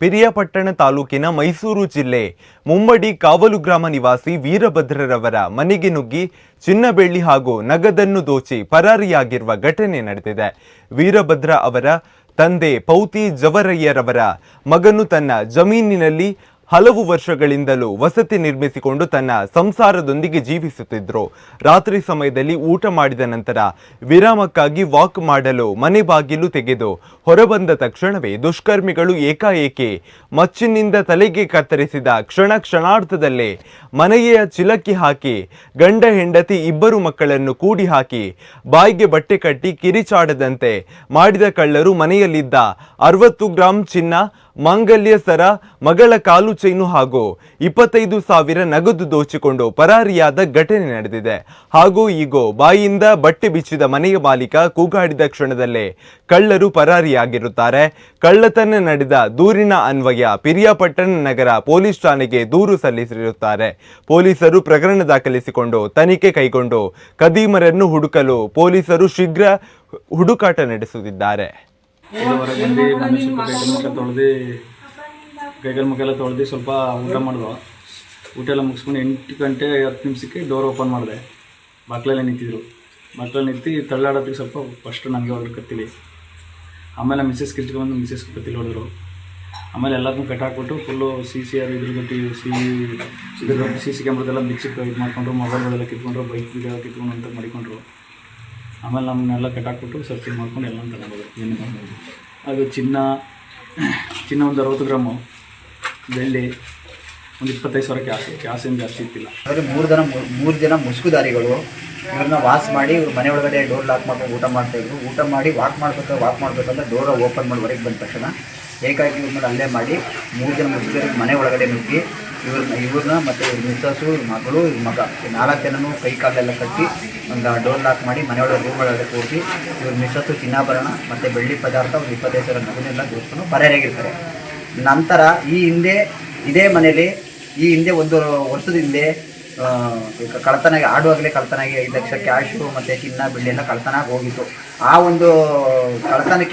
ಪಿರಿಯಾಪಟ್ಟಣ ತಾಲೂಕಿನ ಮೈಸೂರು ಜಿಲ್ಲೆ ಮುಮ್ಮಡಿ ಕಾವಲು ಗ್ರಾಮ ನಿವಾಸಿ ವೀರಭದ್ರರವರ ಮನೆಗೆ ನುಗ್ಗಿ ಚಿನ್ನ ಬೆಳ್ಳಿ ಹಾಗೂ ನಗದನ್ನು ದೋಚಿ ಪರಾರಿಯಾಗಿರುವ ಘಟನೆ ನಡೆದಿದೆ. ವೀರಭದ್ರ ಅವರ ತಂದೆ ಪೌತಿ ಜವರಯ್ಯರವರ ಮಗನು ತನ್ನ ಜಮೀನಿನಲ್ಲಿ ಹಲವು ವರ್ಷಗಳಿಂದಲೂ ವಸತಿ ನಿರ್ಮಿಸಿಕೊಂಡು ತನ್ನ ಸಂಸಾರದೊಂದಿಗೆ ಜೀವಿಸುತ್ತಿದ್ರು. ರಾತ್ರಿ ಸಮಯದಲ್ಲಿ ಊಟ ಮಾಡಿದ ನಂತರ ವಿರಾಮಕ್ಕಾಗಿ ವಾಕ್ ಮಾಡಲು ಮನೆ ಬಾಗಿಲು ತೆಗೆದು ಹೊರಬಂದ ತಕ್ಷಣವೇ ದುಷ್ಕರ್ಮಿಗಳು ಏಕಾಏಕಿ ಮಚ್ಚಿನಿಂದ ತಲೆಗೆ ಕತ್ತರಿಸಿದ ಕ್ಷಣ ಕ್ಷಣಾರ್ಥದಲ್ಲೇ ಮನೆಯ ಚಿಲಕ್ಕಿ ಹಾಕಿ, ಗಂಡ ಹೆಂಡತಿ ಇಬ್ಬರು ಮಕ್ಕಳನ್ನು ಕೂಡಿ ಹಾಕಿ, ಬಾಯಿಗೆ ಬಟ್ಟೆ ಕಟ್ಟಿ ಕಿರಿಚಾಡದಂತೆ ಮಾಡಿದ ಕಳ್ಳರು ಮನೆಯಲ್ಲಿದ್ದ ಅರವತ್ತು ಗ್ರಾಂ ಚಿನ್ನ ಮಾಂಗಲ್ಯ ಸರ ಮಗಳ ಕಾಲು ಚೈನು ಹಾಗೂ ಇಪ್ಪತ್ತೈದು ಸಾವಿರ ನಗದು ದೋಚಿಕೊಂಡು ಪರಾರಿಯಾದ ಘಟನೆ ನಡೆದಿದೆ. ಹಾಗೂ ಈಗೋ ಬಾಯಿಯಿಂದ ಬಟ್ಟೆ ಬಿಚ್ಚಿದ ಮನೆಯ ಮಾಲೀಕ ಕೂಗಾಡಿದ ಕ್ಷಣದಲ್ಲೇ ಕಳ್ಳರು ಪರಾರಿಯಾಗಿರುತ್ತಾರೆ. ಕಳ್ಳತನ ನಡೆದ ದೂರಿನ ಅನ್ವಯ ಪಿರಿಯಾಪಟ್ಟಣ ನಗರ ಪೊಲೀಸ್ ಠಾಣೆಗೆ ದೂರು ಸಲ್ಲಿಸಿರುತ್ತಾರೆ. ಪೊಲೀಸರು ಪ್ರಕರಣ ದಾಖಲಿಸಿಕೊಂಡು ತನಿಖೆ ಕೈಗೊಂಡು ಕದೀಮರನ್ನು ಹುಡುಕಲು ಪೊಲೀಸರು ಶೀಘ್ರ ಹುಡುಕಾಟ ನಡೆಸುತ್ತಿದ್ದಾರೆ. ಏಳುವರೆ ಬಂದು ಮನೆ ಸ್ವಲ್ಪ ಮುಖ ತೊಳೆದು ಕೈಗಲ್ ಮುಖ ಎಲ್ಲ ತೊಳೆದು ಸ್ವಲ್ಪ ಊಟ ಮಾಡಿದ್ವು ಊಟ ಎಲ್ಲ ಮುಗಿಸ್ಕೊಂಡು ಎಂಟು ಗಂಟೆ ಹತ್ತು ನಿಮಿಷಕ್ಕೆ ಡೋರ್ ಓಪನ್ ಮಾಡಿದೆ. ಬಾಕ್ಲಲ್ಲೇ ನಿಂತಿದ್ರು. ಬಾಕ್ಲಲ್ಲಿ ನಿಂತು ತಳ್ಳಾಡೋದಕ್ಕೆ ಸ್ವಲ್ಪ ಫಸ್ಟ್ ನನಗೆ ಹೊರಗೆ ಕತ್ತಿಲಿ ಆಮೇಲೆ ಮಿಸ್ಸಸ್ ಬಂದು ಮಿಸ್ಸಸ್ ಕತ್ತಿಲಿ ಹೊಡೆದ್ರು ಆಮೇಲೆ ಎಲ್ಲರನ್ನೂ ಕಟ್ ಹಾಕ್ಬಿಟ್ಟು ಫುಲ್ಲು ಸಿ ಸಿ ಆರ್ ಇದ್ರ ಗಟ್ಟಿ ಸಿ ಇದ್ರ ಸಿ ಸಿ ಕ್ಯಾಮ್ರದೆಲ್ಲ ಮಿಕ್ಸಿಗೆ ಇದು ಮಾಡಿಕೊಂಡ್ರು ಮೊಬೈಲ್ಗಳೆಲ್ಲ ಕಿತ್ಕೊಂಡ್ರು ಬೈಕ್ ಇದೆಲ್ಲ ಕಿತ್ಕೊಂಡು ಅಂತ ಮಾಡಿಕೊಂಡ್ರು. ಆಮೇಲೆ ನಮ್ಮನ್ನೆಲ್ಲ ಕಟ್ಟಾಕ್ಬಿಟ್ಟು ಸರ್ಚಿಂಗ್ ಮಾಡ್ಕೊಂಡು ಎಲ್ಲ ತಗೊಂಡು ಏನು ಅದು ಚಿನ್ನ ಚಿನ್ನ ಒಂದು ಅರವತ್ತು ಗ್ರಾಮು, ಬೆಳ್ಳಿ ಒಂದು ಇಪ್ಪತ್ತೈದು ಸಾವಿರ ಕ್ಯಾಸು ಕ್ಯಾಸ್ ಏನು ಜಾಸ್ತಿ ಇತ್ತಿಲ್ಲ ಆದರೆ ಮೂರು ಜನ ಮೂರು ಜನ ಮುಸುಕುದಾರಿಗಳು, ಇವ್ರನ್ನ ವಾಸ್ ಮಾಡಿ ಇವ್ರ ಮನೆ ಒಳಗಡೆ ಡೋರ್ ಲಾಕ್ ಮಾಡ್ಕೊಂಡು ಊಟ ಮಾಡ್ತಾಯಿದ್ರು ಊಟ ಮಾಡಿ ವಾಕ್ ಮಾಡ್ಬೇಕು ವಾಕ್ ಮಾಡ್ಬೇಕಂದ್ರೆ ಡೋರ್ ಓಪನ್ ಮಾಡಿ ಹೊರಗೆ ಬಂದ ತಕ್ಷಣ ಏಕಾಏಕಿ ಇವ್ರನ್ನ ಅಲ್ಲೇ ಮಾಡಿ ಮೂರು ಜನ ಮುಸುಕರಿಗೆ ಮನೆ ಒಳಗಡೆ ನುಗ್ಗಿ ಇವ್ರನ್ನ ಇವ್ರನ್ನ ಮತ್ತು ಇವ್ರ ಮಿಸ್ಸಸ್ಸು, ಇವ್ರ ಮಗಳು, ಇವ್ರ ಮಗ. ನಾಲ್ಕು ಜನನೂ ಕೈ ಕಾಲೆಲ್ಲ ಕಟ್ಟಿ ಒಂದು ಡೋರ್ ಲಾಕ್ ಮಾಡಿ ಮನೆಯೊಳಗೆ ಒಳಗೆ ರೂಮ್ ಒಳಗಡೆ ಕೂರಿಸಿ ಇವ್ರ ಮಿಸ್ಸಸ್ಸು ಚಿನ್ನಾಭರಣ ಮತ್ತು ಬೆಳ್ಳಿ ಪದಾರ್ಥ ಒಂದು ಇಪ್ಪತ್ತೈದು ಸಾವಿರ ನಗನೆಲ್ಲ ದೋಸ್ಕೊಂಡು ಪರಾರಿಯಾಗಿರ್ತಾರೆ. ನಂತರ ಈ ಹಿಂದೆ ಇದೇ ಮನೇಲಿ ಈ ಹಿಂದೆ ಒಂದು ವರ್ಷದ ಹಿಂದೆ ಕಳ್ತನಾಗಿ ಆಡುವಾಗಲೇ ಕಳ್ತನಾಗಿ ಐದು ಲಕ್ಷ ಕ್ಯಾಶು ಮತ್ತು ಚಿನ್ನ, ಬೆಳ್ಳಿ ಎಲ್ಲ ಕಳ್ತನಾಗಿ ಹೋಗಿತ್ತು. ಆ ಒಂದು ಕಳ್ತನಕ್ಕೆ